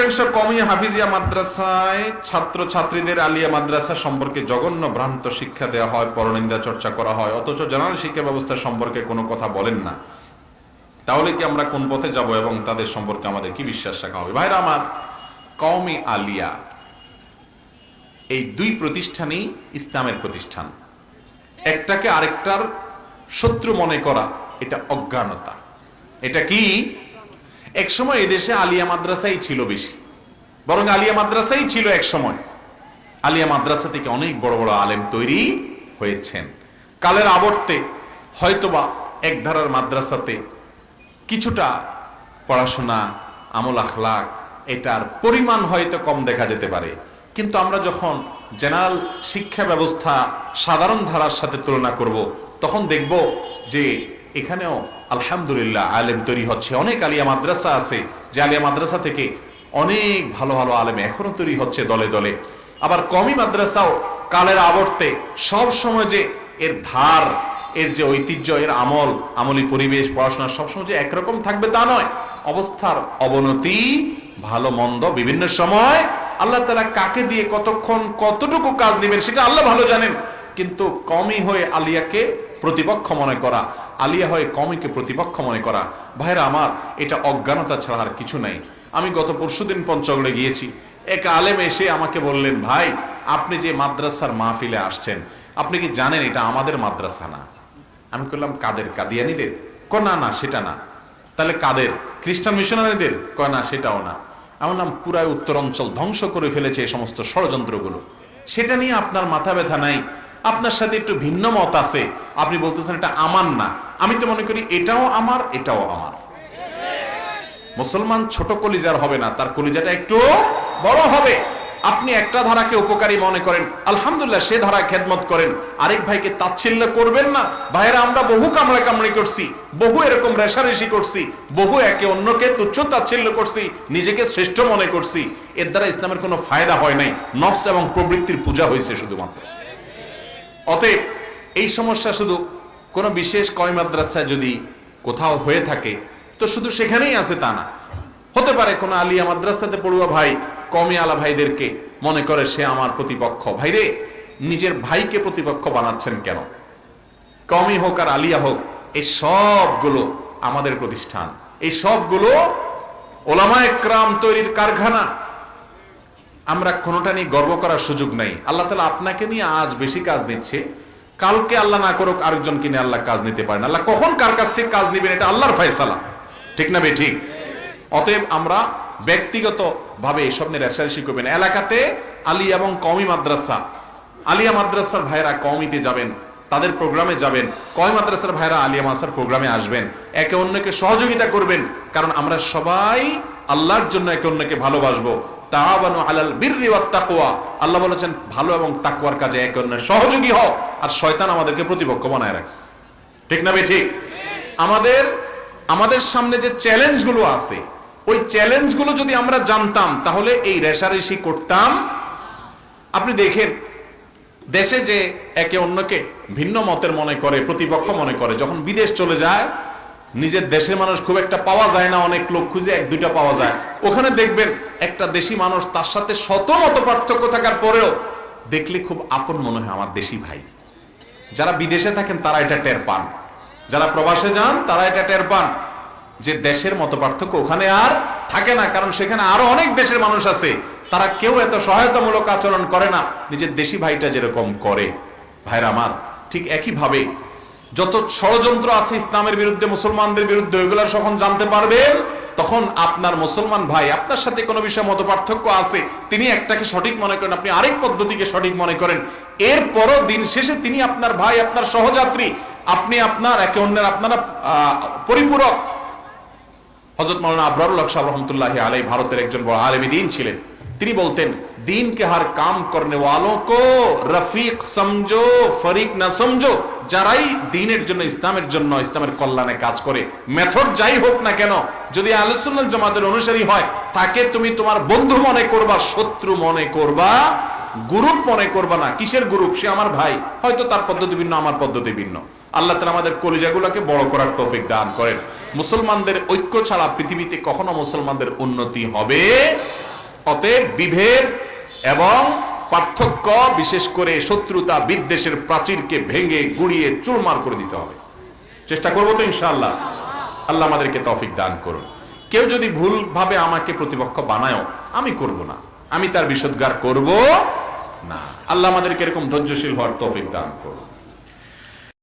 অধিকাংশ কমি হাফিজিয়া মাদ্রাসায় ছাত্র ছাত্রীদের আলিয়া মাদ্রাসা সম্পর্কে জঘন্য ভ্রান্ত শিক্ষা দেওয়া হয়, পরনিন্দা চর্চা করা হয়, অথচ জেনারেল শিক্ষা ব্যবস্থা সম্পর্কে কোনো কথা বলেন না। তাহলে কি আমরা কোন পথে যাব এবং তাদের সম্পর্কে আমাদের কি বিশ্বাস রাখা হবে? ভাইরা আমার, কওমি আলিয়া এই দুই প্রতিষ্ঠানই ইসলামের প্রতিষ্ঠান। একটাকে আরেকটার শত্রু মনে করা, এটা অজ্ঞানতা। এটা কি? এক সময় এদেশে আলিয়া মাদ্রাসাই ছিল বেশি। বরং আলিয়া মাদ্রাসাই ছিল এক সময় আলিয়া মাদ্রাসা থেকে অনেক বড় বড় আলেম তৈরি হয়েছেন। কালের আবর্তে হয়তোবা এক ধারার মাদ্রাসাতে কিছুটা পড়াশোনা, আমল আখলাক, এটার পরিমাণ হয়তো কম দেখা যেতে পারে। কিন্তু আমরা যখন জেনারেল শিক্ষা ব্যবস্থা সাধারণ ধারার সাথে তুলনা করব, তখন দেখব যে এখানেও আলহামদুলিল্লাহ, আলেম তৈরি হচ্ছে। অনেক আলিয়া মাদ্রাসা আছে, যে আলিয়া মাদ্রাসা থেকে অনেক ভালো ভালো আলেম এখনও তৈরি হচ্ছে দলে দলে। আবার কমি মাদ্রাসাও কালের আবর্তে সব সময় যে এর ধার, এর যে ঐতিহ্য, এর আমল, আমলি পরিবেশ, পড়াশোনা সবসময় যে একরকম থাকবে তা নয়। অবস্থার অবনতি, ভালো মন্দ বিভিন্ন সময় আল্লাহ তারা কাকে দিয়ে কতক্ষণ কতটুকু কাজ নেবেন সেটা আল্লাহ ভালো জানেন। কিন্তু কমই হয়ে আলিয়াকে প্রতিপক্ষ মনে করা, আলিয়া হয়ে কমিকে প্রতিপক্ষ মনে করা, ভাইরা আমার, এটা অজ্ঞানতা ছাড়া আর কিছু নাই। আমি গত পরশুদিন পঞ্চগড়ে গিয়েছি। এক আলেম এসে আমাকে বললেন, ভাই, আপনি যে মাদ্রাসার মাহফিলে আসছেন, আপনি কি জানেন এটা আমাদের মাদ্রাসা না? আমি করলাম কাদের? কাদিয়ানিদের? ক না না, সেটা না। তাহলে কাদের? খ্রিস্টান মিশনারিদের? কয়, না, সেটাও না। আমার নাম পুরাই উত্তর অঞ্চল ধ্বংস করে ফেলেছে এই সমস্ত ষড়যন্ত্রগুলো। সেটা নিয়ে আপনার মাথা ব্যথা নাই? আপনার সাথে একটু ভিন্ন মত আছে। আপনি বলতেছেন এটা আমার না। আমি তো মনে করি এটাও আমার এটাও আমার। মুসলমান ছোট কলিজার হবে না, তার কলিজাটা একটু বড় হবে। আপনি একটা ধারাকে উপকারী মনে করেন, আলহামদুলিল্লাহ সে ধারা খেদমত করেন। আরেক ভাইকে তাচ্ছিল্য করবেন না। ভাইরা আমরা বহু কামড়া কামড়ি করছি, বহু এরকম রেশারেশি করছি, বহু একে অন্যকে তুচ্ছ তাচ্ছিল্য করছি, নিজেকে শ্রেষ্ঠ মনে করছি। এর দ্বারা ইসলামের কোনো ফায়দা হয় নাই। নফস এবং প্রবৃত্তির পূজা হয়েছে শুধুমাত্র। অতএব এই সমস্যা শুধু কোনো বিশেষ কয় মাদ্রাসা যদি কোথাও হয়ে থাকে, তো শুধু সেখানেই আছে তা না। হতে পারে কোনো আলিয়া মাদ্রাসাতে পড়ুয়া ভাই কমে আলা ভাইদেরকে মনে করে সে আমার প্রতিপক্ষ। ভাইরে, নিজের ভাইকে প্রতিপক্ষ বানাচ্ছেন কেন? কমই হোক আর আলিয়া হোক, এই সবগুলো আমাদের প্রতিষ্ঠান। এই সবগুলো ওলামা একরাম তৈরির কারখানা। আমরা কোনোটা নিয়ে গর্ব করার সুযোগ নাই। আল্লাহ তালা আপনাকে নিয়ে আজ বেশি কাজ নিচ্ছে কালকে আল্লাহ না করুক, আরেকজনকে নিয়ে আল্লাহ কাজ নিতে পারেন। আল্লাহ কখন কার কাছ থেকে কাজ নিবেন, এটা আল্লাহর ফয়সালা। ঠিক না বে ঠিক? অতএব আমরা ব্যক্তিগত ভাবে এসব নিয়ে রেশারেশি করবেন। এলাকাতে আলী এবং কমি মাদ্রাসা। আলিয়া মাদ্রাসার ভাইরা কমিতে যাবেন, তাদের প্রোগ্রামে যাবেন। কয় মাদ্রাসার ভাইরা আলিয়া মাদ্রাসার প্রোগ্রামে আসবেন। একে অন্যকে সহযোগিতা করবেন, কারণ আমরা সবাই আল্লাহর জন্য একে অন্যকে ভালোবাসবো। তাআবানু আলাল বিররি ওয়াত তাকওয়া আল্লাহ বলেছেন, ভালো এবং তাকওয়ার কাজে একে অন্যের সহযোগী হও, আর শয়তান আমাদেরকে প্রতিপক্ষ বানায় রাখছে। ঠিক না ঠিক আমাদের আমাদের সামনে যে চ্যালেঞ্জগুলো আছে, ওই চ্যালেঞ্জগুলো যদি আমরা জানতাম, তাহলে এই রেশারেশি করতাম। আপনি দেখেন, দেশে যে একে অন্যকে ভিন্ন মতের মনে করে, প্রতিপক্ষ মনে করে, যখন বিদেশ চলে যায় নিজের দেশের মানুষ খুব একটা পাওয়া যায় না, অনেক লোক খুঁজে এক দুইটা পাওয়া যায়। ওখানে দেখবেন একটা দেশি মানুষ তার সাথে শত মত পার্থক্য থাকার পরেও দেখলে খুব আপন মনে হয় আমার দেশি ভাই। যারা বিদেশে থাকেন তারা এটা টের পান। যারা প্রবাসে যান তারা এটা টের পান যে দেশের মতো পার্থক্য ওখানে আর থাকে না, কারণ সেখানে আরও অনেক দেশের মানুষ আছে। তারা কেউ এত সহায়তামূলক আচরণ করে না, নিজের দেশি ভাইটা যেরকম করে। ভাইরা আমার, ঠিক একই ভাবে যত ষড়যন্ত্র আছে ইসলামের বিরুদ্ধে, মুসলমানদের বিরুদ্ধে ওইগুলো যখন জানতে পারবেন, তখন আপনার মুসলমান ভাই, আপনার সাথে কোনো বিষয়ে মত পার্থক্য আছে, তিনি একটাকে সঠিক মনে করেন, আপনি আরেক পদ্ধতিকে সঠিক মনে করেন। এরপরও দিন শেষে তিনি আপনার ভাই, আপনার সহযাত্রী, আপনি আপনার একে অন্যের, আপনারা পরিপূরক। হজরত মৌলানা আবরারুল হক সাহেব রহমতুল্লাহ আলাই ভারতের একজন বড় আলেমী দিন ছিলেন। তিনি বলতেন, দিন কে হর কাম করনে ওয়ালোं রফিক সমঝো, ফরিক না সমঝো, যারাই দিনের জন্য, ইসলামের জন্য, ইসলামের কল্যাণে কাজ করে। মেথড যাই হোক না কেন, যদি আলোচনাল জামাতের অনুসারী হয়, তাকে তুমি তোমার বন্ধু মনে করবা, শত্রু মনে করবা, গ্রুপ মনে করবা না। কিসের গ্রুপ? সে আমার ভাই। হয়তো তার পদ্ধতি ভিন্ন, আমার পদ্ধতি ভিন্ন। আল্লাহ তালা আমাদের কলিজাগুলোকে বড় করার তৌফিক দান করেন। মুসলমানদের ঐক্য ছাড়া পৃথিবীতে কখনো মুসলমানদের উন্নতি হবে অতএব বিভেদ এবং পার্থক্য, বিশেষ করে শত্রুতা বিদ্বেষের প্রাচীরকে ভেঙে গুড়িয়ে চুরমার করে দিতে হবে। চেষ্টা করব তো ইনশাআল্লাহ। আল্লাহ আমাদেরকে তফিক দান করুন। কেউ যদি ভুলভাবে আমাকে প্রতিপক্ষ বানায়ও, আমি করব না। আমি তার বিশোদ্গার করব না। আল্লাহ আমাদেরকে এরকম ধৈর্যশীল হওয়ার তফিক দান করুন।